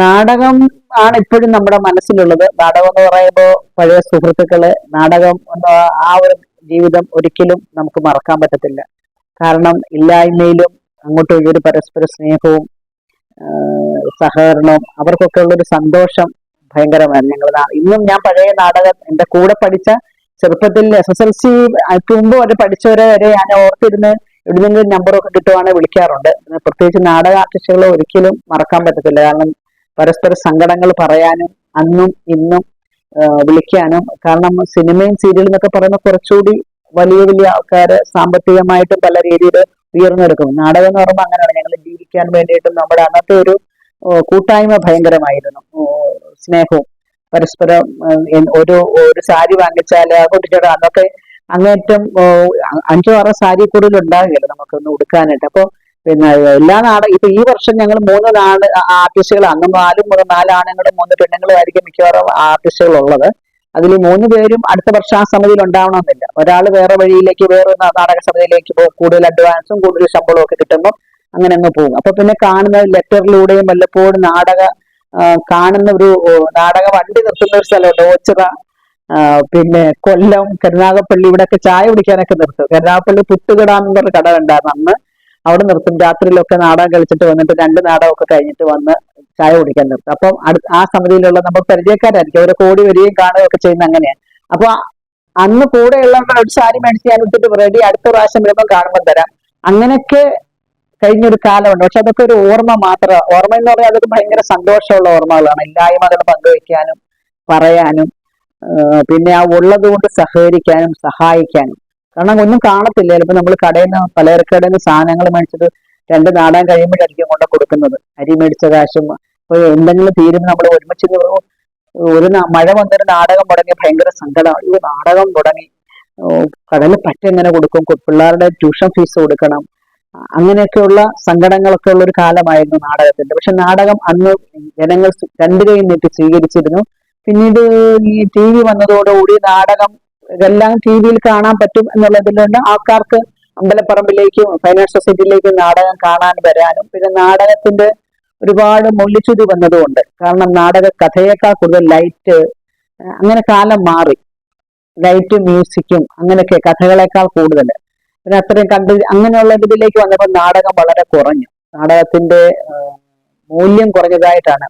നാടകം ആണ് ഇപ്പോഴും നമ്മുടെ മനസ്സിലുള്ളത്. നാടകം എന്ന് പറയുമ്പോൾ പഴയ സുഹൃത്തുക്കൾ നാടകം എന്ന ആ ഒരു ജീവിതം ഒരിക്കലും നമുക്ക് മറക്കാൻ പറ്റത്തില്ല. കാരണം ഇല്ലായ്മയിലും അങ്ങോട്ടും ഒരു പരസ്പര സ്നേഹവും സഹകരണവും അവർക്കൊക്കെ ഉള്ളൊരു സന്തോഷം ഭയങ്കരമായിരുന്നു ഞങ്ങൾ ഇന്നും ഞാൻ പഴയ നാടകം എന്റെ കൂടെ പഠിച്ച ചെറുപ്പത്തിൽ എസ് എസ് എൽ സി മുമ്പ് വരെ പഠിച്ചവരെ വരെ ഞാൻ ഓർത്തിരുന്ന് എവിടെന്നെങ്കിലും നമ്പറൊക്കെ കിട്ടുവാണെങ്കിൽ വിളിക്കാറുണ്ട്. പ്രത്യേകിച്ച് നാടക ആർട്ടിസ്റ്റുകളെ ഒരിക്കലും മറക്കാൻ പറ്റത്തില്ല. കാരണം പരസ്പര സങ്കടങ്ങൾ പറയാനും അന്നും ഇന്നും വിളിക്കാനും. കാരണം സിനിമയും സീരിയലും എന്നൊക്കെ പറയുന്ന കുറച്ചുകൂടി വലിയ വലിയ ആൾക്കാര് സാമ്പത്തികമായിട്ടും പല രീതിയിൽ ഉയർന്നെടുക്കും. നാടകം എന്ന് പറയുമ്പോൾ അങ്ങനെയാണ്. ഞങ്ങൾ ജീവിക്കാൻ വേണ്ടിയിട്ടും നമ്മുടെ അന്നത്തെ ഒരു കൂട്ടായ്മ ഭയങ്കരമായിരുന്നു. സ്നേഹവും പരസ്പരം ഒരു ഒരു സാരി വാങ്ങിച്ചാൽ കുട്ടിച്ചേട്ടാ അന്നൊക്കെ അങ്ങേറ്റം അഞ്ചോ ആറോ സാരി കൂടുതൽ ഉണ്ടാകില്ല നമുക്കൊന്ന് ഉടുക്കാനായിട്ട്. അപ്പൊ പിന്നെ എല്ലാ നാട ഇപ്പൊ ഈ വർഷം ഞങ്ങൾ മൂന്ന് നാട് ആർട്ടിസ്റ്റുകൾ അന്ന് നാലും മുതൽ ആണുങ്ങളും മൂന്ന് പെണ്ണുങ്ങളുമായിരിക്കും മിക്കവാറും ആർട്ടിസ്റ്റുകൾ ഉള്ളത് അതിൽ മൂന്ന് പേരും അടുത്ത വർഷം ആ സമിതിയിൽ ഉണ്ടാവണമെന്നില്ല. ഒരാൾ വേറെ വഴിയിലേക്ക് വേറെ നാടക സമിതിയിലേക്ക് കൂടുതൽ അഡ്വാൻസും കൂടുതൽ ശമ്പളവും ഒക്കെ കിട്ടുമ്പോൾ അങ്ങനെ അങ്ങ് പോകും. അപ്പൊ പിന്നെ കാണുന്ന ലെറ്ററിലൂടെയും വല്ലപ്പോഴും നാടക കാണുന്ന ഒരു നാടക വണ്ടി നിർത്തുന്ന ഒരു സ്ഥലമുണ്ട്. ഓച്ചിറ പിന്നെ കൊല്ലം കരുനാഗപ്പള്ളി ഇവിടെയൊക്കെ ചായ കുടിക്കാനൊക്കെ നിർത്തും. കരുനാഗപ്പള്ളി പുട്ടുകട എന്ന് പറഞ്ഞ കട ഉണ്ടായിരുന്നു അന്ന്. അവിടെ നിർത്തും. രാത്രിയിലൊക്കെ നാടകം കളിച്ചിട്ട് വന്നിട്ട് രണ്ട് നാടകമൊക്കെ കഴിഞ്ഞിട്ട് വന്ന് ചായ കുടിക്കാൻ നിർത്തും. അപ്പം ആ സമിതിയിലുള്ള നമ്മൾ പരിചയക്കാരായിരിക്കും. അവരെ കോടി വരികയും കാണുകയൊക്കെ ചെയ്യുന്ന അങ്ങനെയാണ്. അപ്പൊ അന്ന് കൂടെയുള്ളവരുടെ ഒരു സാരി മേടിച്ച് ഞാൻ ഇട്ടിട്ട് റെഡി അടുത്ത പ്രാവശ്യം വരുമ്പോൾ കാണുമ്പോൾ തരാം. അങ്ങനെയൊക്കെ കഴിഞ്ഞൊരു കാലമുണ്ട്. പക്ഷെ അതൊക്കെ ഒരു ഓർമ്മ മാത്രം. ഓർമ്മ എന്ന് പറഞ്ഞാൽ അതൊരു ഭയങ്കര സന്തോഷമുള്ള ഓർമ്മകളാണ്. ഇല്ലായ്മകൾ പങ്കുവയ്ക്കാനും പറയാനും പിന്നെ ആ ഉള്ളത് കൊണ്ട് സഹകരിക്കാനും സഹായിക്കാനും. കാരണം ഒന്നും കാണത്തില്ല. ചിലപ്പോൾ നമ്മൾ കടയിൽ നിന്ന് പലചരക്കടയിൽ നിന്ന് സാധനങ്ങൾ മേടിച്ചത് രണ്ട് നാടാൻ കഴിയുമ്പോഴായിരിക്കും കൊണ്ട് കൊടുക്കുന്നത്. അരി മേടിച്ച കാശും എന്തെങ്കിലും തീരുമ്പോൾ നമ്മൾ ഒരുമിച്ച് ഒരു- മഴ വന്നൊരു നാടകം മുടങ്ങി ഭയങ്കര സങ്കടമാണ് ഈ നാടകം തുടങ്ങി കടൽ പറ്റ എങ്ങനെ കൊടുക്കും? പിള്ളേരുടെ ട്യൂഷൻ ഫീസ് കൊടുക്കണം. അങ്ങനെയൊക്കെയുള്ള സങ്കടങ്ങളൊക്കെ ഉള്ള ഒരു കാലമായിരുന്നു നാടകത്തിന്റെ. പക്ഷെ നാടകം അന്ന് ജനങ്ങൾ രണ്ടു കൈ നീട്ടി സ്വീകരിച്ചിരുന്നു. പിന്നീട് ഈ ടി വി വന്നതോടുകൂടി നാടകം ഇതെല്ലാം ടി വിയിൽ കാണാൻ പറ്റും എന്നുള്ളതിലുണ്ട് ആൾക്കാർക്ക് അമ്പലപ്പറമ്പിലേക്കും ഫൈനാൻസ് സൊസൈറ്റിയിലേക്കും നാടകം കാണാൻ വരാനും പിന്നെ നാടകത്തിന്റെ ഒരുപാട് മൂല്യച്യുതി വന്നതുകൊണ്ട്. കാരണം നാടക കഥയേക്കാൾ കൂടുതൽ ലൈറ്റ് അങ്ങനെ കാലം മാറി. ലൈറ്റും മ്യൂസിക്കും അങ്ങനെയൊക്കെ കഥകളെക്കാൾ കൂടുതൽ. പിന്നെ അത്രയും കണ്ട് അങ്ങനെയുള്ള ഇതിലേക്ക് വന്നപ്പോൾ നാടകം വളരെ കുറഞ്ഞു. നാടകത്തിന്റെ മൂല്യം കുറഞ്ഞതായിട്ടാണ്.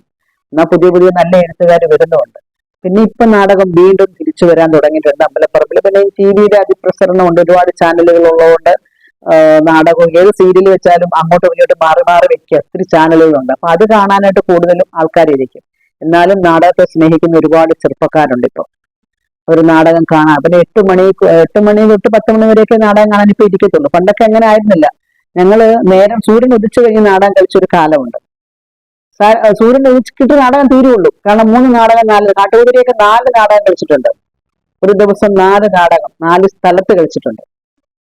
എന്നാൽ പുതിയ പുതിയ നല്ല എഴുത്തുകാർ വരുന്നുണ്ട്. പിന്നെ ഇപ്പൊ നാടകം വീണ്ടും തിരിച്ചു വരാൻ തുടങ്ങിയിട്ടുണ്ട്. അമ്പലപ്പറമ്പിൽ പിന്നെ ടി വിയുടെ അതിപ്രസരണമുണ്ട്. ഒരുപാട് ചാനലുകൾ ഉള്ളതുകൊണ്ട് നാടകവും നാടകം ഏത് സീരിയൽ വെച്ചാലും അങ്ങോട്ടും ഇങ്ങോട്ടും മാറി മാറി വെക്കുക. ഒത്തിരി ചാനലുകളുണ്ട് അപ്പൊ അത് കാണാനായിട്ട് കൂടുതലും ആൾക്കാരിരിക്കും എന്നാലും നാടകത്തെ സ്നേഹിക്കുന്ന ഒരുപാട് ചെറുപ്പക്കാരുണ്ട് ഇപ്പൊ. ഒരു നാടകം കാണാൻ. പിന്നെ എട്ട് മണി എട്ട് മണി തൊട്ട് പത്ത് മണി വരെയൊക്കെ നാടകം കാണാൻ ഇപ്പൊ ഇരിക്കത്തുള്ളൂ. പണ്ടൊക്കെ അങ്ങനെ ആയിരുന്നില്ല. ഞങ്ങൾ നേരം സൂര്യൻ ഉദിച്ചു കഴിഞ്ഞ് നാടകം കളിച്ചൊരു കാലമുണ്ട്. സാ- ഉച്ച സൂര്യൻ ഉദിച്ചിട്ട് നാടകം തീരുള്ളൂ. കാരണം മൂന്ന് നാടകം നാല് നാട്ടുകൂതിരിയൊക്കെ നാല് നാടകം കളിച്ചിട്ടുണ്ട്. ഒരു ദിവസം നാല് നാടകം നാല് സ്ഥലത്ത് കളിച്ചിട്ടുണ്ട്.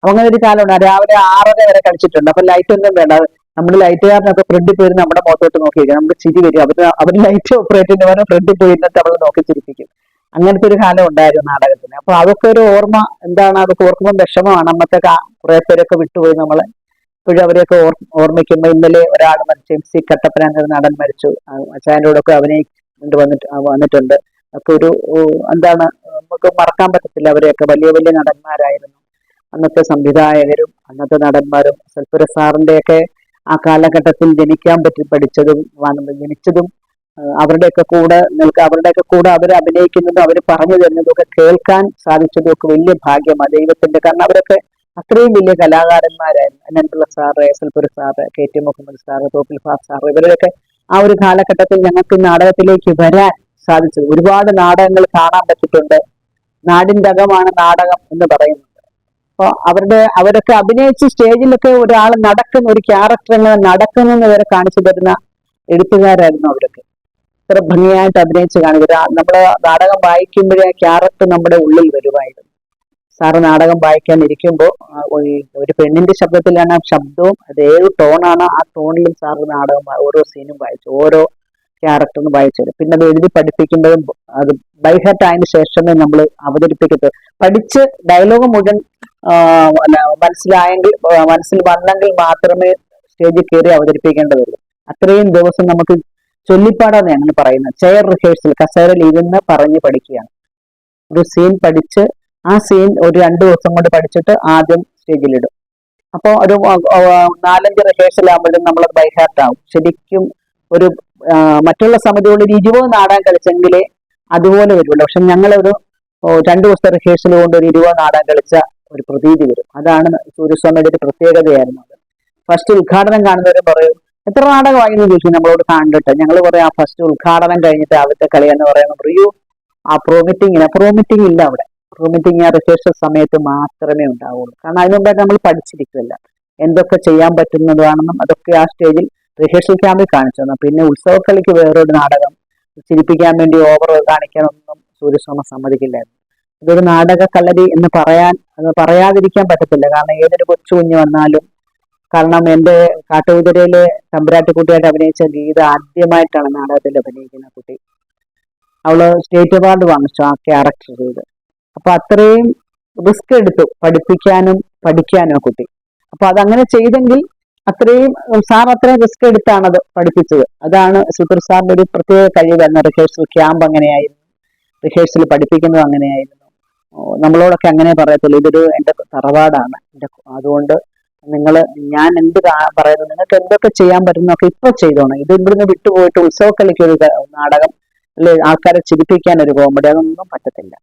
അങ്ങനെ ഒരു കാലമുണ്ട് രാവിലെ ആറര വരെ കളിച്ചിട്ടുണ്ട്. അപ്പൊ ലൈറ്റ് ഒന്നും വേണ്ട. നമ്മുടെ ലൈറ്റുകാരനൊക്കെ ഫ്രണ്ടിൽ പോയി നമ്മുടെ മുഖത്തോട്ട് നോക്കിയിരിക്കും. നമ്മുടെ ചിരി വരും. അവർ അവർ ലൈറ്റ് ഓപ്പറേറ്റിന്റെ പറഞ്ഞ ഫ്രണ്ടിൽ പോയി ഇന്നത്തെ അവൾ നോക്കി ചിരിപ്പിക്കും. അങ്ങനത്തെ ഒരു കാലം ഉണ്ടായിരുന്നു നാടകത്തിന്. അപ്പൊ അതൊക്കെ ഒരു ഓർമ്മ എന്താണ്? അതൊക്കെ ഓർക്കുമ്പോൾ വിഷമമാണ്. അന്നത്തെ കുറെ പേരൊക്കെ വിട്ടുപോയി നമ്മളെ. ഇപ്പോഴും അവരെയൊക്കെ ഓർ ഓർമ്മിക്കുമ്പോൾ ഇന്നലെ ഒരാൾ മരിച്ചു എം സി കട്ടപ്പന എന്ന നടൻ മരിച്ചു. അച്ഛനോടൊക്കെ അഭിനയിക്കൊണ്ട് വന്നിട്ട് വന്നിട്ടുണ്ട്. അപ്പൊ ഒരു എന്താണ് നമുക്ക് മറക്കാൻ പറ്റത്തില്ല അവരെയൊക്കെ. വലിയ വലിയ നടന്മാരായിരുന്നു. അന്നത്തെ സംവിധായകരും അന്നത്തെ നടന്മാരും സൽപുര സാറിന്റെയൊക്കെ ആ കാലഘട്ടത്തിൽ ജനിക്കാൻ പറ്റി പഠിച്ചതും ജനിച്ചതും അവരുടെയൊക്കെ കൂടെ നിൽക്ക അവരുടെയൊക്കെ കൂടെ അവർ അഭിനയിക്കുന്നതും അവർ പറഞ്ഞു തരുന്നതും ഒക്കെ കേൾക്കാൻ സാധിച്ചതും ഒക്കെ വലിയ ഭാഗ്യമാണ് ദൈവത്തിന്റെ. കാരണം അവരൊക്കെ അത്രയും വലിയ കലാകാരന്മാരായിരുന്നു. അനന്തുള്ള sir S എൽപുര sir K T Muhammad sir Thoppil ഫാസ് sir ഇവരുടെയൊക്കെ ആ ഒരു കാലഘട്ടത്തിൽ ഞങ്ങൾക്ക് നാടകത്തിലേക്ക് വരാൻ സാധിച്ചു. ഒരുപാട് നാടകങ്ങൾ കാണാൻ പറ്റിയിട്ടുണ്ട്. നാടിന്റെ അകമാണ് നാടകം എന്ന് പറയുന്നത്. അപ്പോൾ അവരുടെ അവരൊക്കെ അഭിനയിച്ച് സ്റ്റേജിലൊക്കെ ഒരാൾ നടക്കുന്ന ഒരു ക്യാരക്ടർ എങ്ങനെ നടക്കുന്നു വരെ കാണിച്ചു തരുന്ന എഴുത്തുകാരായിരുന്നു അവരൊക്കെ. ഇത്ര ഭംഗിയായിട്ട് അഭിനയിച്ച് കാണിക്കുക നമ്മൾ നാടകം വായിക്കുമ്പോഴേ ക്യാരക്ടർ നമ്മുടെ ഉള്ളിൽ വരുമായിരുന്നു. സാറ് നാടകം വായിക്കാൻ ഇരിക്കുമ്പോൾ ഒരു പെണ്ണിന്റെ ശബ്ദത്തിലാണ് ആ ശബ്ദവും അത് ഏത് ടോണാണ് ആ ടോണിലും സാറ് നാടകം ഓരോ സീനും വായിച്ചു ഓരോ ക്യാരക്ടറും വായിച്ചു. പിന്നെ അത് എഴുതി പഠിപ്പിക്കുമ്പോഴും അത് ബൈഹാർട്ട് ആയതിനു ശേഷമേ നമ്മൾ അവതരിപ്പിക്കത്തുള്ളൂ പഠിച്ച് ഡയലോഗ് മുഴുവൻ മനസ്സിലായെങ്കിൽ മനസ്സിൽ വന്നെങ്കിൽ മാത്രമേ സ്റ്റേജിൽ കയറി അവതരിപ്പിക്കേണ്ടതുള്ളൂ. അത്രയും ദിവസം നമുക്ക് ചൊല്ലിപ്പാടാന്ന് ഞങ്ങൾ പറയുന്നത്. ചെയർ റിഹേഴ്സൽ കസേരയിൽ ഇരുന്ന് പറഞ്ഞ് പഠിക്കുകയാണ്. ഒരു സീൻ പഠിച്ച് ആ സീൻ ഒരു രണ്ടു ദിവസം കൊണ്ട് പഠിച്ചിട്ട് ആദ്യം സ്റ്റേജിലിടും അപ്പോൾ ഒരു നാലഞ്ച് റിഹേഴ്സൽ ആകുമ്പോഴും നമ്മൾ ബൈഹാർട്ട് ആവും. ശരിക്കും ഒരു മറ്റുള്ള സമിതികളിൽ ഇരുപത് നാടകം കളിച്ചെങ്കിലേ അതുപോലെ വരുള്ളൂ. പക്ഷെ ഞങ്ങളൊരു രണ്ടു ദിവസത്തെ റിഹേഴ്സൽ കൊണ്ട് ഒരു ഇരുപത് നാടകം കളിച്ച ഒരു പ്രതീതി വരും. അതാണ് സൂര്യസ്വാമിയുടെ ഒരു പ്രത്യേകതയായിരുന്നു അത്. ഫസ്റ്റ് ഉദ്ഘാടനം കാണുന്നവരും പറയും എത്ര നാടകമായി എന്ന് ചോദിച്ചു നമ്മളോട് കണ്ടിട്ട്. ഞങ്ങൾ പറയും ആ ഫസ്റ്റ് ഉദ്ഘാടനം കഴിഞ്ഞിട്ട് ആദ്യത്തെ കളി എന്ന് പറയുമ്പോൾ പറയൂ ആ പ്രോ ഇല്ല മീറ്റിംഗ് ഇല്ല അവിടെ. പ്രോ മീറ്റിംഗ് ആ റിസേർച്ച് സമയത്ത് മാത്രമേ ഉണ്ടാവുള്ളൂ. കാരണം അതിനു നമ്മൾ പഠിച്ചിരിക്കുമല്ല എന്തൊക്കെ ചെയ്യാൻ പറ്റുന്നതാണെന്നും അതൊക്കെ ആ സ്റ്റേജിൽ റിഹേഴ്സൽ ക്യാമ്പിൽ കാണിച്ചു തന്നു. പിന്നെ ഉത്സവക്കളിക്ക് വേറൊരു നാടകം ചിരിപ്പിക്കാൻ വേണ്ടി ഓവർ കാണിക്കാനൊന്നും സൂര്യസ്വാമ സമ്മതിക്കില്ലായിരുന്നു. ഇതൊരു നാടക കളരി എന്ന് പറയാൻ പറയാതിരിക്കാൻ പറ്റത്തില്ല. കാരണം ഏതൊരു കൊച്ചു കുഞ്ഞ് വന്നാലും കാരണം എന്റെ കാട്ടുകുതിരയിലെ തമ്പുരാട്ടിക്കുട്ടിയായിട്ട് അഭിനയിച്ച ഗീത ആദ്യമായിട്ടാണ് നാടകത്തിൽ അഭിനയിക്കുന്ന കുട്ടി. അവൾ സ്റ്റേറ്റ് അവാർഡ് വാങ്ങിച്ചു ആ ക്യാരക്ടർ ചെയ്ത്. അപ്പൊ അത്രയും റിസ്ക് എടുത്തു പഠിപ്പിക്കാനും പഠിക്കാനും കുട്ടി. അപ്പൊ അതങ്ങനെ ചെയ്തെങ്കിൽ അത്രയും സാർ അത്രയും റിസ്ക് എടുത്താണ് അത് പഠിപ്പിച്ചത്. അതാണ് സുധീർ സാറിന്റെ ഒരു പ്രത്യേക കഴിവായിരുന്നു. റിഹേഴ്സൽ ക്യാമ്പ് അങ്ങനെയായിരുന്നു. റിഹേഴ്സൽ പഠിപ്പിക്കുന്നത് അങ്ങനെയായിരുന്നു. നമ്മളോടൊക്കെ അങ്ങനെ പറയത്തുള്ളൂ. ഇതൊരു എന്റെ തറവാടാണ്. എന്റെ അതുകൊണ്ട് നിങ്ങൾ ഞാൻ എന്ത് പറയുന്നത് പറയുന്നു നിങ്ങൾക്ക് എന്തൊക്കെ ചെയ്യാൻ പറ്റുന്നൊക്കെ ഇപ്പൊ ചെയ്തോണം. ഇത് ഇവിടുന്ന് വിട്ടുപോയിട്ട് ഉത്സവക്കളിക്ക് ഒരു നാടകം അല്ലെ ആൾക്കാരെ ചിരിപ്പിക്കാൻ ഒരു കോമഡി അതൊന്നും പറ്റത്തില്ല.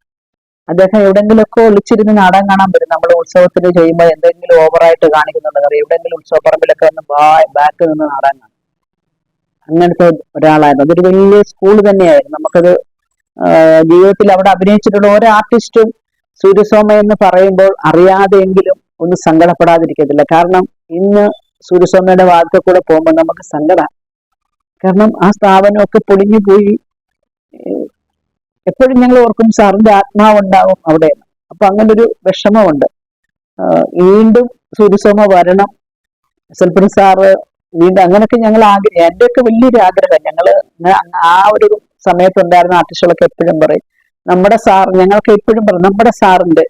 അദ്ദേഹം എവിടെങ്കിലുമൊക്കെ ഒളിച്ചിരുന്ന് നാടകം കാണാൻ പറ്റും. നമ്മൾ ഉത്സവത്തിൽ ചെയ്യുമ്പോൾ എന്തെങ്കിലും ഓവറായിട്ട് കാണിക്കുന്നുണ്ടെന്ന് അറിയാം. എവിടെയെങ്കിലും ഉത്സവപ്പറമ്പിലൊക്കെ വന്ന് ബാക്ക് നിന്ന് നാടകം കാണും. അങ്ങനത്തെ ഒരാളായിരുന്നു. അതൊരു വലിയ സ്കൂൾ തന്നെയായിരുന്നു. നമുക്കത് ജീവിതത്തിൽ അവിടെ അഭിനയിച്ചിട്ടുള്ള ഓരോ ആർട്ടിസ്റ്റും സൂര്യസോമ എന്ന് പറയുമ്പോൾ അറിയാതെയെങ്കിലും ഒന്ന് സങ്കടപ്പെടാതിരിക്കത്തില്ല. കാരണം ഇന്ന് സൂര്യസോമയുടെ വാക്കിൽ കൂടെ പോകുമ്പോൾ നമുക്ക് സങ്കടം. കാരണം ആ സ്ഥാപനമൊക്കെ പൊളിഞ്ഞു പോയി. എപ്പോഴും ഞങ്ങൾ ഓർക്കും സാറിന്റെ ആത്മാവുണ്ടാവും അവിടെ അപ്പൊ അങ്ങനെ ഒരു വിഷമമുണ്ട് വീണ്ടും സൂര്യസോമ വരണം. സെൽപ്പൻ സാറ് വീണ്ടും അങ്ങനെയൊക്കെ ഞങ്ങൾ ആഗ്രഹം എന്റെയൊക്കെ വലിയൊരു ആഗ്രഹം. ഞങ്ങൾ ആ ഒരു സമയത്തുണ്ടായിരുന്ന ആർട്ടിസ്റ്റുകളൊക്കെ എപ്പോഴും പറയും നമ്മുടെ സാർ ഞങ്ങൾക്ക് എപ്പോഴും പറയും നമ്മുടെ സാറിന്റെ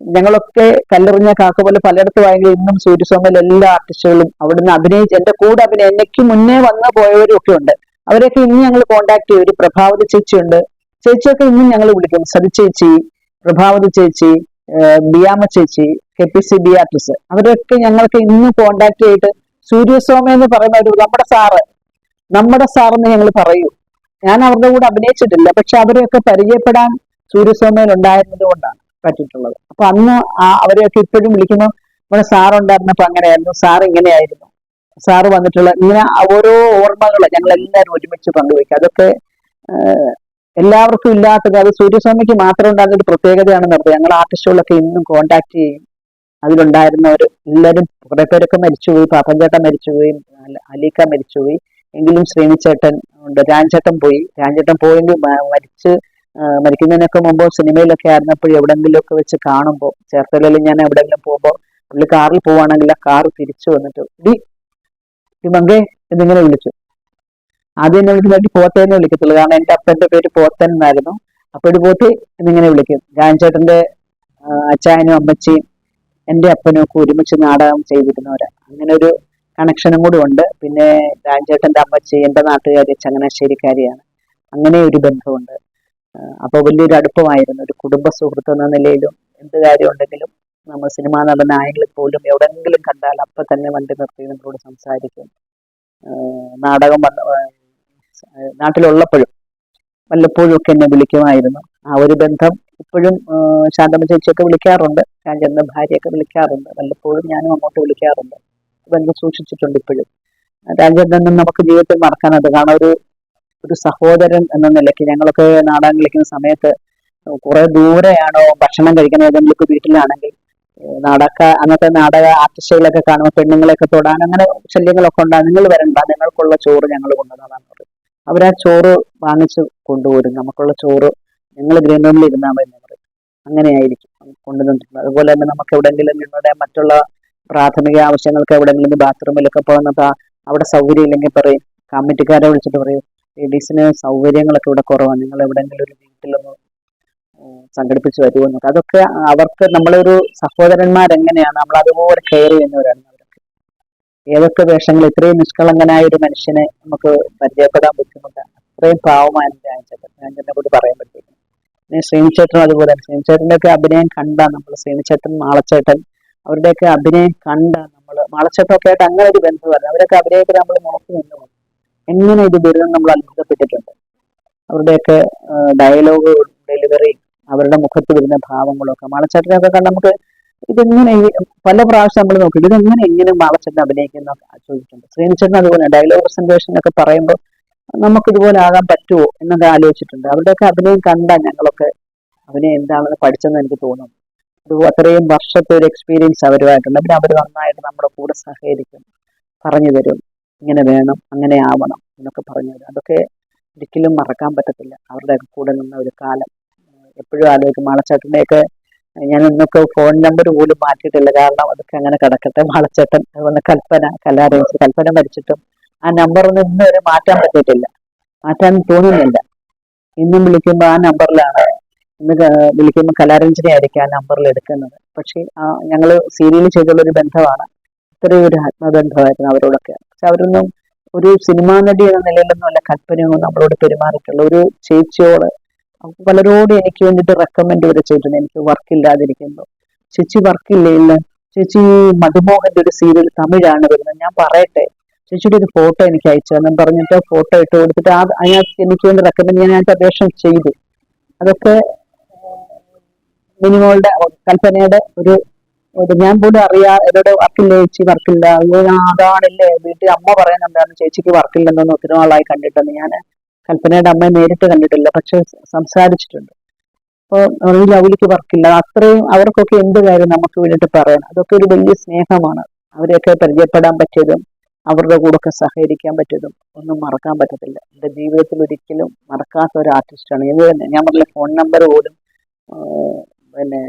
ഞങ്ങളൊക്കെ കല്ലെറിഞ്ഞ കാക്ക പോലെ പലയിടത്ത് വായെങ്കിലും ഇന്നും സൂര്യസ്വാമിയിൽ എല്ലാ ആർട്ടിസ്റ്റുകളും അവിടുന്ന് അഭിനയിച്ച് എന്റെ കൂടെ അഭിനയം എനിക്ക് മുന്നേ വന്നു പോയവരും ഒക്കെ ഉണ്ട്. അവരെയൊക്കെ ഇനി ഞങ്ങൾ കോണ്ടാക്ട് ചെയ്യും. ഒരു പ്രഭാവതി ചേച്ചിയുണ്ട്. ചേച്ചിയൊക്കെ ഇന്നും ഞങ്ങൾ വിളിക്കും സതി ചേച്ചി പ്രഭാവതി ചേച്ചി ബിയാമ ചേച്ചി കെ പി സി ബിയാട്രിസ്. അവരൊക്കെ ഞങ്ങൾക്ക് ഇന്നും കോണ്ടാക്ട് ചെയ്തിട്ട് സൂര്യസ്വാമി എന്ന് പറയുന്ന ഒരു നമ്മുടെ സാറ് നമ്മുടെ സാറെന്ന് ഞങ്ങൾ പറയൂ. ഞാൻ അവരുടെ കൂടെ അഭിനയിച്ചിട്ടില്ല പക്ഷെ അവരെയൊക്കെ പരിചയപ്പെടാൻ സൂര്യസ്വാമിയിൽ ഉണ്ടായിരുന്നത് കൊണ്ടാണ് പറ്റിയിട്ടുള്ളത്. അപ്പൊ അന്ന് ആ അവരെയൊക്കെ ഇപ്പോഴും വിളിക്കുമ്പോൾ നമ്മുടെ സാറുണ്ടായിരുന്നപ്പോ അങ്ങനെയായിരുന്നു സാർ ഇങ്ങനെയായിരുന്നു. സാറ് വന്നിട്ടുള്ള ഇങ്ങനെ ഓരോ ഓർമ്മകൾ ഞങ്ങൾ എല്ലാവരും ഒരുമിച്ച് പങ്കുവെക്കും. അതൊക്കെ എല്ലാവർക്കും ഇല്ലാത്തത് അത് സൂര്യസ്വാമിക്ക് മാത്രം ഉണ്ടാകുന്ന ഒരു പ്രത്യേകതയാണെന്ന് പറഞ്ഞത് ഞങ്ങൾ ആർട്ടിസ്റ്റുകളൊക്കെ ഇന്നും കോണ്ടാക്ട് ചെയ്യും. അതിലുണ്ടായിരുന്നവർ എല്ലാവരും കുറെ പേരൊക്കെ മരിച്ചുപോയി പാപ്പൻചേട്ടൻ മരിച്ചുപോയി അല- അലീക്ക മരിച്ചുപോയി എങ്കിലും ശ്രീനിച്ചേട്ടൻ ഉണ്ട്. രാജേട്ടൻ പോയി. രാജേട്ടൻ പോയെങ്കിൽ മരിച്ച് മരിക്കുന്നതിനൊക്കെ മുമ്പ് സിനിമയിലൊക്കെ ആയിരുന്നപ്പോഴും എവിടെങ്കിലുമൊക്കെ വെച്ച് കാണുമ്പോൾ ചേർത്തലയിൽ ഞാൻ എവിടെയെങ്കിലും പോകുമ്പോൾ പുള്ളി കാറിൽ പോവാണെങ്കിൽ ആ കാർ തിരിച്ചു വന്നിട്ട് ഡി മങ്കേ എന്നിങ്ങനെ വിളിച്ചു. ആദ്യം എന്നെ വിളിക്കുന്നത് പോത്തേനെ വിളിക്കത്തുള്ളൂ. കാരണം എന്റെ അപ്പന്റെ പേര് പോത്തൻ എന്നായിരുന്നു. അപ്പൊ ഒരു പോത്തി എന്നിങ്ങനെ വിളിക്കും. രാജേട്ടന്റെ അച്ചായനും അമ്മച്ചിയും എന്റെ അപ്പനും ഒക്കെ ഒരുമിച്ച് നാടകം ചെയ്തിരുന്നവരാ. അങ്ങനെ ഒരു കണക്ഷനും കൂടി ഉണ്ട്. പിന്നെ രാജേട്ടന്റെ അമ്മച്ചി എന്റെ നാട്ടുകാരി ചങ്ങനാശ്ശേരിക്കാരിയാണ്. അങ്ങനെ ഒരു ബന്ധമുണ്ട്. ആ, അപ്പൊ വലിയൊരു അടുപ്പമായിരുന്നു. ഒരു കുടുംബ സുഹൃത്ത് എന്ന നിലയിലും എന്ത് കാര്യം ഉണ്ടെങ്കിലും നമ്മൾ സിനിമാ നടനായെങ്കിൽ പോലും എവിടെങ്കിലും കണ്ടാൽ അപ്പൊ തന്നെ വണ്ടി നിർത്തി നമ്മളോട് സംസാരിക്കും. നാടകം വന്ന നാട്ടിലുള്ളപ്പോഴും വല്ലപ്പോഴും ഒക്കെ എന്നെ വിളിക്കുമായിരുന്നു. ആ ഒരു ബന്ധം ഇപ്പോഴും ശാന്തമ്മ ചേച്ചിയൊക്കെ വിളിക്കാറുണ്ട്. രാജേന്ദ്രന്റെ ഭാര്യയൊക്കെ വിളിക്കാറുണ്ട്. വല്ലപ്പോഴും ഞാനും അങ്ങോട്ട് വിളിക്കാറുണ്ട്. ബന്ധം സൂക്ഷിച്ചിട്ടുണ്ട് ഇപ്പോഴും. രാജേന്ദ്രൻ നമുക്ക് ജീവിതത്തിൽ മറക്കാനത് കാരണം ഒരു ഒരു സഹോദരൻ എന്ന നിലയ്ക്ക് ഞങ്ങളൊക്കെ നാടകം കളിക്കുന്ന സമയത്ത് കുറെ ദൂരെയാണോ ഭക്ഷണം കഴിക്കുന്നത് ഏതെങ്കിലും വീട്ടിലാണെങ്കിൽ നാടക അന്നത്തെ നാടക ആർട്ടിസ്റ്റുകളൊക്കെ കാണുമ്പോൾ പെണ്ണുങ്ങളെയൊക്കെ തൊടാൻ അങ്ങനെ ശല്യങ്ങളൊക്കെ ഉണ്ടാകും. നിങ്ങൾ വരണ്ട. നിങ്ങൾക്കുള്ള ചോറ് ഞങ്ങൾ കൊണ്ടുവന്നതാണ് പറയും അവരാ ചോറ് വാങ്ങിച്ച് കൊണ്ടുപോരും നമുക്കുള്ള ചോറ് ഞങ്ങൾ ഗ്രീൻ റൂമിൽ ഇരുന്നാൽ മതി എന്ന് പറയും അങ്ങനെയായിരിക്കും കൊണ്ടുവന്നിട്ടുള്ളത് അതുപോലെ തന്നെ നമുക്ക് എവിടെയെങ്കിലും നിങ്ങളുടെ മറ്റുള്ള പ്രാഥമിക ആവശ്യങ്ങൾക്ക് എവിടെയെങ്കിലും ബാത്റൂമിലൊക്കെ പോകുന്നത് അവിടെ സൗകര്യം ഇല്ലെങ്കിൽ പറയും. കമ്മിറ്റിക്കാരെ വിളിച്ചിട്ട് പറയും. ലേഡീസിന് സൗകര്യങ്ങളൊക്കെ ഇവിടെ കുറവാണ് നിങ്ങൾ എവിടെയെങ്കിലും ഒരു വീട്ടിലൊന്ന് സംഘടിപ്പിച്ച് വരുമോ എന്നൊക്കെ. അതൊക്കെ അവർക്ക് നമ്മളൊരു സഹോദരന്മാരെങ്ങനെയാണ് നമ്മൾ അതുപോലെ കെയർ ചെയ്യുന്നവരാണ്. ഏതൊക്കെ വേഷങ്ങൾ ഇത്രയും നിഷ്കളങ്കനായ ഒരു മനുഷ്യനെ നമുക്ക് പരിചയപ്പെടാൻ ബുദ്ധിമുട്ടാണ് അത്രയും പാവമാണ് രാജചേട്ടൻ. തന്നെ കൂടി പറ്റില്ല പിന്നെ ശ്രീനിച്ചേട്ടൻ അതുപോലെ ശ്രീനിച്ചേട്ടന്റെ ഒക്കെ അഭിനയം കണ്ട നമ്മൾ ശ്രീനിച്ചേട്ടൻ മാളച്ചേട്ടൻ അവരുടെയൊക്കെ അഭിനയം കണ്ട നമ്മൾ മാളച്ചേട്ടനൊക്കെ ആയിട്ട് അങ്ങനെ ഒരു ബന്ധമല്ല. അവരൊക്കെ അഭിനയത്തിൽ നമ്മൾ നോക്കി നിന്നു. എങ്ങനെ ഇത് വരുന്നത് നമ്മൾ അത്ഭുതപ്പെട്ടിട്ടുണ്ട്? അവരുടെയൊക്കെ ഡയലോഗ് ഡെലിവറി അവരുടെ മുഖത്ത് വരുന്ന ഭാവങ്ങളൊക്കെ മാളച്ചേട്ടനെയൊക്കെ കണ്ട് നമുക്ക് ഇതെങ്ങനെ പല പ്രാവശ്യം നമ്മൾ നോക്കി ഇതെങ്ങനെ എങ്ങനെ മാളച്ചേട്ടൻ അഭിനയിക്കുന്ന ചോദിച്ചിട്ടുണ്ട് ശ്രീനിച്ചേട്ടൻ അതുപോലെ ഡയലോഗ് പ്രസന്റേഷൻ ഒക്കെ പറയുമ്പോൾ നമുക്ക് ഇതുപോലെ ആകാൻ പറ്റുമോ എന്നൊക്കെ ആലോചിച്ചിട്ടുണ്ട്. അവരുടെയൊക്കെ അഭിനയം കണ്ട ഞങ്ങളൊക്കെ അഭിനയം എന്താണെന്ന് പഠിച്ചെന്ന് എനിക്ക് തോന്നുന്നു ഒരു അത്രയും വർഷത്തെ ഒരു എക്സ്പീരിയൻസ് അവരുമായിട്ടുണ്ട്. പിന്നെ അവർ നന്നായിട്ട് നമ്മുടെ കൂടെ സഹകരിക്കും പറഞ്ഞു തരും. ഇങ്ങനെ വേണം അങ്ങനെ ആവണം എന്നൊക്കെ പറഞ്ഞു തരും. അതൊക്കെ ഒരിക്കലും മറക്കാൻ പറ്റത്തില്ല. അവരുടെ കൂടെ നിന്ന ഒരു കാലം. എപ്പോഴും ആലോചിക്കും മാളച്ചേട്ടന്റെയൊക്കെ ഞാൻ ഇന്നൊക്കെ ഫോൺ നമ്പർ പോലും മാറ്റിയിട്ടില്ല. കാരണം അതൊക്കെ അങ്ങനെ കിടക്കട്ടെ. മാളച്ചേട്ടൻ അതുപോലെ കൽപ്പന കലാരേസ് കൽപ്പന മരിച്ചിട്ടും ആ നമ്പർ ഒന്നും വരെ മാറ്റാൻ പറ്റിയിട്ടില്ല. മാറ്റാൻ തോന്നുന്നില്ല. ഇന്നും വിളിക്കുമ്പോൾ ആ നമ്പറിലാണ് ഇന്ന് വിളിക്കുമ്പോൾ കലാരഞ്ജനെ ആയിരിക്കും ആ നമ്പറിൽ എടുക്കുന്നത്. പക്ഷേ ആ ഞങ്ങൾ സീരിയൽ ചെയ്തുള്ള ഒരു ബന്ധമാണ്. ഇത്രയും ഒരു ആത്മബന്ധമായിരുന്നു അവരോടൊക്കെ. പക്ഷെ അവരൊന്നും ഒരു സിനിമാ നടി എന്ന നിലയിലൊന്നും അല്ല കൽപ്പനയൊന്നും നമ്മളോട് പെരുമാറിയിട്ടുള്ള ഒരു ചേച്ചിയോട് പലരോടും എനിക്ക് വേണ്ടിയിട്ട് റെക്കമെൻഡ് വരെ ചെയ്തിട്ടുണ്ട് എനിക്ക് വർക്ക് ഇല്ലാതിരിക്കുമ്പോൾ ചേച്ചി വർക്കില്ല ഇല്ല ചേച്ചി മധുമോഹന്റെ ഒരു സീരിയൽ തമിഴാണ് വരുന്നത്. ഞാൻ പറയട്ടെ. ചേച്ചിയുടെ ഒരു ഫോട്ടോ എനിക്ക് അയച്ചു തന്നെ പറഞ്ഞിട്ട് ഫോട്ടോ ഇട്ട് കൊടുത്തിട്ട് ആ അതിനകത്ത് എനിക്ക് വേണ്ടി റെക്കമെൻഡ് ചെയ്യാൻ അതിനകത്ത് അപേക്ഷ ചെയ്തു. അതൊക്കെ മിനിമോളുടെ കൽപ്പനയുടെ ഒരു ഞാൻ പോലും അറിയാ എന്നോട് വർക്കില്ല ചേച്ചി? വർക്കില്ല ഞാൻ അതാണല്ലേ? വീട്ടിൽ അമ്മ പറയുന്നുണ്ടായിരുന്നു ചേച്ചിക്ക് വർക്കില്ലെന്നൊന്ന് ഒത്തിരി നാളായി കണ്ടിട്ടെന്ന്. ഞാൻ കൽപ്പനയുടെ അമ്മയെ നേരിട്ട് കണ്ടിട്ടില്ല പക്ഷെ സംസാരിച്ചിട്ടുണ്ട്. അപ്പോൾ ഈ ലൗലിക്ക് വർക്കില്ല. അത്രയും അവർക്കൊക്കെ എന്ത് കാര്യം നമുക്ക് വേണ്ടിയിട്ട് പറയണം അതൊക്കെ ഒരു വലിയ സ്നേഹമാണ്. അവരെയൊക്കെ പരിചയപ്പെടാൻ പറ്റിയതും അവരുടെ കൂടെ ഒക്കെ സഹകരിക്കാൻ പറ്റിയതും ഒന്നും മറക്കാൻ പറ്റത്തില്ല. എന്റെ ജീവിതത്തിൽ ഒരിക്കലും മറക്കാത്ത ഒരു ആർട്ടിസ്റ്റാണ്. ഇത് തന്നെ ഞാൻ പറഞ്ഞ ഫോൺ നമ്പർ പോലും പിന്നെ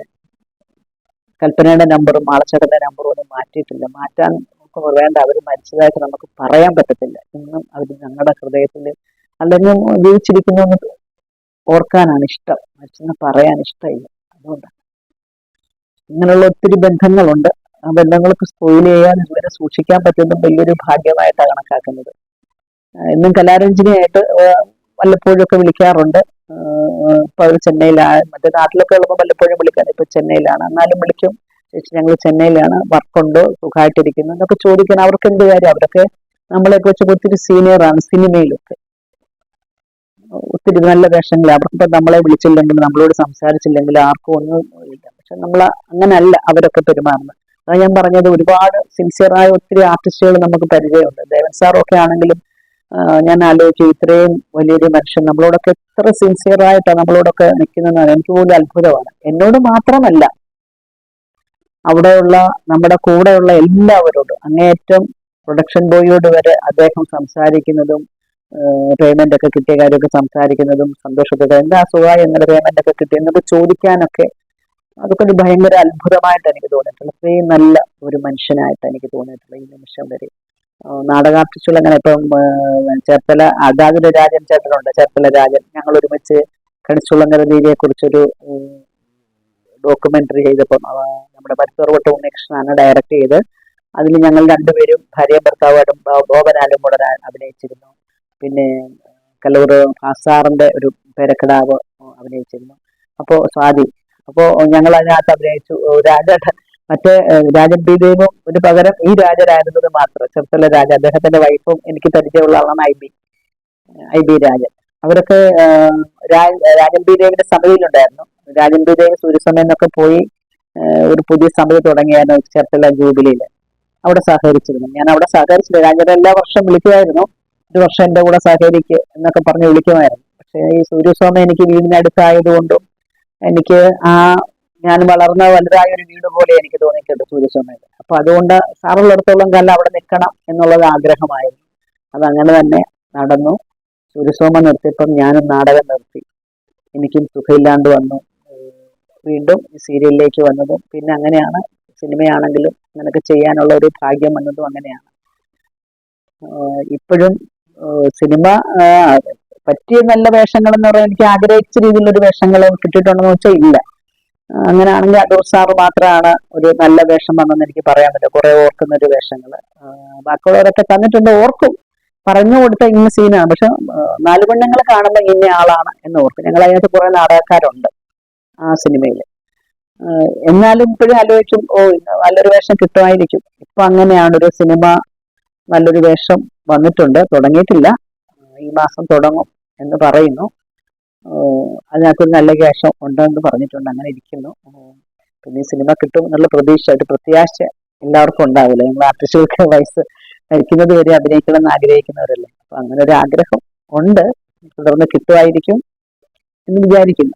കൽപ്പനയുടെ നമ്പറും ആളച്ചടന്റെ നമ്പറും ഒന്നും മാറ്റിയിട്ടില്ല. മാറ്റാൻ നമുക്ക് വേണ്ട. അവർ മരിച്ചതായിട്ട് നമുക്ക് പറയാൻ പറ്റത്തില്ല. ഇന്നും അവർ ഞങ്ങളുടെ ഹൃദയത്തിൽ അല്ലെങ്കിൽ ജീവിച്ചിരിക്കുന്നു ഓർക്കാനാണ് ഇഷ്ടം. മരിച്ചെന്ന് പറയാൻ ഇഷ്ടമില്ല. അതുകൊണ്ടാണ് ഇങ്ങനെയുള്ള ഒത്തിരി ബന്ധങ്ങളുണ്ട്. ആ ബന്ധങ്ങൾക്ക് സ്പോയിൽ ചെയ്യാൻ ഇതുവരെ സൂക്ഷിക്കാൻ പറ്റുന്നതും വലിയൊരു ഭാഗ്യമായിട്ടാണ് കണക്കാക്കുന്നത്. എന്നും കലാരഞ്ജനിയായിട്ട് വല്ലപ്പോഴും ഒക്കെ വിളിക്കാറുണ്ട്. ഇപ്പൊ അവർ ചെന്നൈയിലാണ് മറ്റേ നാട്ടിലൊക്കെ ഉള്ളപ്പോൾ വല്ലപ്പോഴും വിളിക്കാൻ ഇപ്പൊ ചെന്നൈയിലാണ്. എന്നാലും വിളിക്കും. ചേച്ചി ഞങ്ങൾ ചെന്നൈയിലാണ്. വർക്കുണ്ട് സുഖമായിട്ടിരിക്കുന്നു എന്നൊക്കെ ചോദിക്കാൻ അവർക്ക് എന്ത് കാര്യം? അവരൊക്കെ നമ്മളെയൊക്കെ വെച്ച് ഒത്തിരി സീനിയറാണ് സിനിമയിലൊക്കെ. ഒത്തിരി നല്ല വേഷങ്ങൾ അവർക്കിപ്പോ നമ്മളെ വിളിച്ചില്ലെങ്കിൽ നമ്മളോട് സംസാരിച്ചില്ലെങ്കിൽ ആർക്കും ഒന്നും ഇല്ല. പക്ഷെ നമ്മൾ അങ്ങനല്ല അവരൊക്കെ പെരുമാറുന്നത് അതാ ഞാൻ പറഞ്ഞത് ഒരുപാട് സിൻസിയറായ ഒത്തിരി ആർട്ടിസ്റ്റുകൾ നമുക്ക് പരിചയമുണ്ട്. ദേവൻ സാറൊക്കെ ആണെങ്കിലും ഞാൻ ആലോചിച്ചു ഇത്രയും വലിയൊരു മനുഷ്യൻ നമ്മളോടൊക്കെ എത്ര സിൻസിയറായിട്ടാണ് നമ്മളോടൊക്കെ നിൽക്കുന്നതെന്ന് എനിക്ക് പോലും അത്ഭുതമാണ്. എന്നോട് മാത്രമല്ല അവിടെയുള്ള നമ്മുടെ കൂടെയുള്ള എല്ലാവരോടും അങ്ങേയറ്റം പ്രൊഡക്ഷൻ ബോയിയോട് വരെ അദ്ദേഹം സംസാരിക്കുന്നതും പേയ്മെന്റ് ഒക്കെ കിട്ടിയ കാര്യമൊക്കെ സംസാരിക്കുന്നതും സന്തോഷത്തോടെ എന്താ സുഖമായി എങ്ങനെ പേയ്മെന്റ് ഒക്കെ കിട്ടി എന്നൊക്കെ ചോദിക്കാനൊക്കെ അതൊക്കെ ഒരു ഭയങ്കര അത്ഭുതമായിട്ട് എനിക്ക് തോന്നിയിട്ടുള്ളത്. അത്രയും നല്ല ഒരു മനുഷ്യനായിട്ട് എനിക്ക് തോന്നിയിട്ടുള്ളത് ഈ നിമിഷം വരെ. നാടക ആർട്ടിസ്റ്റുകൾ അങ്ങനെ ഇപ്പം ചേർത്തല അതാതിന്റെ രാജൻ ചേട്ടനുണ്ട് ചേർത്തല രാജൻ. ഞങ്ങൾ ഒരുമിച്ച് കണിച്ചുള്ളങ്കര രീതിയെ കുറിച്ചൊരു ഡോക്യുമെന്ററി ചെയ്തപ്പം നമ്മുടെ മരുത്തോർവട്ട ഉണ്ണികൃഷ്ണനാണ് ഡയറക്ട് ചെയ്ത്. അതിൽ ഞങ്ങൾ രണ്ടുപേരും ഭാര്യ ഭർത്താവായിട്ടും ഗോപനാലും കൂടെ അഭിനയിച്ചിരുന്നു. പിന്നെ കല്ലൂർ ആസാറിന്റെ ഒരു പേരക്കിടാവ് അഭിനയിച്ചിരുന്നു. അപ്പോൾ സ്വാതി അപ്പോൾ ഞങ്ങൾ അതിനകത്ത് അഭിനയിച്ചു രാജേട്ടൻ മറ്റേ രാജൻ പി ദേവും ഒരു പകരം ഈ രാജരായിരുന്നത് മാത്രം. ചെറുത്തല രാജ അദ്ദേഹത്തിന്റെ വൈഫും എനിക്ക് പരിചയമുള്ള ആളാണ് I B I B Rajan. അവരൊക്കെ രാജൻ പി ദേവിന്റെ സമിതിയിലുണ്ടായിരുന്നു രാജൻ പി ദേവ് സൂര്യസമയം എന്നൊക്കെ പോയി ഒരു പുതിയ സമിതി തുടങ്ങിയായിരുന്നു ചെറുത്തല്ല ജൂബിലിയിൽ അവിടെ സഹകരിച്ചിരുന്നു. ഞാൻ അവിടെ സഹകരിച്ചില്ല. രാജൻ എല്ലാ വർഷം വിളിക്കുമായിരുന്നു. ഒരു വർഷം എന്റെ കൂടെ സഹകരിക്ക് എന്നൊക്കെ പറഞ്ഞ് വിളിക്കുമായിരുന്നു. പക്ഷേ ഈ സൂര്യസ്വാമി എനിക്ക് വീടിനടുത്തായതുകൊണ്ടും എനിക്ക് ആ ഞാൻ വളർന്ന വലുതായ ഒരു വീട് പോലെ എനിക്ക് തോന്നിയിട്ടുണ്ട് സൂര്യസ്വാമിയുടെ. അപ്പൊ അതുകൊണ്ട് സാറുള്ളിടത്തോളം കാലം അവിടെ നിൽക്കണം എന്നുള്ളത് ആഗ്രഹമായിരുന്നു. അങ്ങനെ തന്നെ നടന്നു. സൂര്യസോമ നിർത്തിയപ്പം ഞാനും നാടകം നിർത്തി. എനിക്കും സുഖമില്ലാണ്ട് വന്നു. വീണ്ടും ഈ സീരിയലിലേക്ക് വന്നതും പിന്നെ അങ്ങനെയാണ്. സിനിമയാണെങ്കിലും അങ്ങനെയൊക്കെ ചെയ്യാനുള്ള ഒരു ഭാഗ്യം വന്നതും അങ്ങനെയാണ്. ഇപ്പോഴും സിനിമ പറ്റിയ നല്ല വേഷങ്ങൾ എന്ന് പറയാൻ എനിക്ക് ആഗ്രഹിച്ച രീതിയിലൊരു വേഷങ്ങൾ കിട്ടിയിട്ടുണ്ടെന്ന് വെച്ചാൽ ഇല്ല. അങ്ങനെയാണെങ്കിൽ അടൂർ സാറ് മാത്രമാണ് ഒരു നല്ല വേഷം വന്നെന്ന് എനിക്ക് പറയാൻ പറ്റും. കുറെ ഓർക്കുന്ന ഒരു വേഷങ്ങൾ ബാക്കിയുള്ളവരൊക്കെ തന്നിട്ടുണ്ട്. ഓർക്കും. പറഞ്ഞു കൊടുത്ത ഇന്ന സീനാണ്. പക്ഷെ നാല് പെണ്ണുങ്ങൾ കാണുമ്പോൾ ഇന്ന ആളാണ് എന്ന് ഓർക്കും. ഞങ്ങൾ അതിനകത്ത് കുറെ നാടകക്കാരുണ്ട് ആ സിനിമയിൽ എന്നാലും ഇപ്പോഴും ആലോചിക്കും ഓ നല്ലൊരു വേഷം കിട്ടുമായിരിക്കും. ഇപ്പൊ അങ്ങനെയാണ് ഒരു സിനിമ നല്ലൊരു വേഷം വന്നിട്ടുണ്ട്. തുടങ്ങിയിട്ടില്ല. ഈ മാസം തുടങ്ങും എന്ന് പറയുന്നു. അതിനകത്തൊരു അതിനകത്ത് നല്ല ക്യാഷം ഉണ്ടെന്ന് പറഞ്ഞിട്ടുണ്ട്. അങ്ങനെ ഇരിക്കുന്നു. പിന്നെ സിനിമ കിട്ടും എന്നുള്ള പ്രതീക്ഷ ഒരു പ്രത്യാശ എല്ലാവർക്കും ഉണ്ടാവില്ല. നിങ്ങൾ ആർട്ടിസ്റ്റുകൾക്ക് വയസ്സ് മരിക്കുന്നത് വരെ അഭിനയിക്കണം എന്ന് ആഗ്രഹിക്കുന്നവരല്ലേ. അപ്പൊ അങ്ങനെ ഒരു ആഗ്രഹം ഉണ്ട്. തുടർന്ന് കിട്ടുമായിരിക്കും എന്ന് വിചാരിക്കുന്നു.